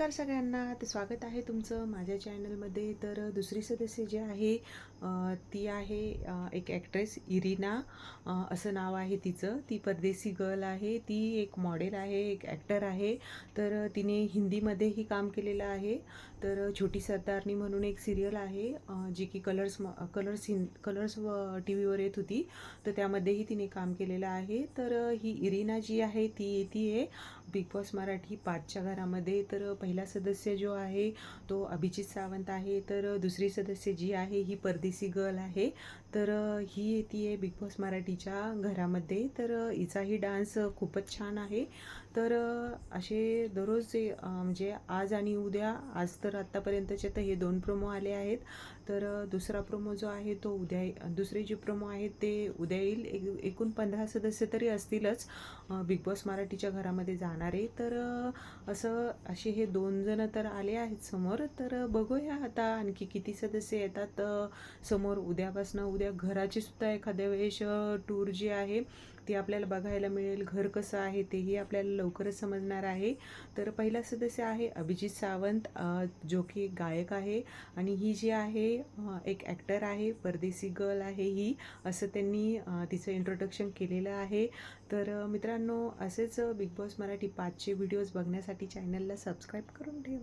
नमस्कार सगळ्यांना. ते स्वागत आहे तुमचं माझ्या चॅनलमध्ये. तर दुसरी सदस्य जी आहे ती आहे एक ॲक्ट्रेस इरिना. असं नाव आहे तिचं. ती परदेसी गर्ल आहे. ती एक मॉडेल आहे एक ॲक्टर आहे. तर तिने हिंदीमध्येही काम केलेलं आहे. तर छोटी सरदारनी म्हणून एक सिरियल आहे जी की कलर्स कलर्स हिं कलर्स टी व्हीवर येत होती. तर त्यामध्येही तिने काम केलेलं आहे. तर ही इरिना जी आहे ती येते आहे बिग बॉस मराठी पाचच्या घरामध्ये. तर पहिला सदस्य जो आहे तो अभिजित सावंत आहे. तर दुसरी सदस्य जी आहे ही परदेसी गर्ल आहे. तर ही येते आहे बिग बॉस मराठीच्या घरामध्ये. तर हिचाही डान्स खूपच छान आहे. तर असे दररोज म्हणजे आज आणि उद्या आज तर आत्तापर्यंतचे तर हे दोन प्रोमो आले आहेत. तर दुसरा प्रोमो जो आहे तो उद्या दुसरे जे प्रोमो आहेत ते उद्या येईल. एक- एकूण पंधरा सदस्य तरी असतीलच बिग बॉस मराठीच्या घरामध्ये जाणारे. तर असं असे हे दोन जण तर आले आहेत समोर तर बघूया आता आणखी किती सदस्य येतात समोर. उद्यापासनं उद्या घराची सुद्धा एखाद्या वेळेस टूर जी आहे ती आपल्याला बघायला मिळेल. घर कसं आहे तेही आपल्याला लवकरच समजणार आहे. तर पहिला सदस्य आहे अभिजित सावंत जो की एक गायक आहे. आणि ही जी आहे एक ॲक्टर आहे परदेसी गर्ल आहे ही असं त्यांनी तिचं इंट्रोडक्शन केलेलं आहे. तर मित्रांनो असेच बिग बॉस मराठी पाचचे व्हिडिओज बघण्यासाठी चॅनलला सबस्क्राईब करून ठेवा.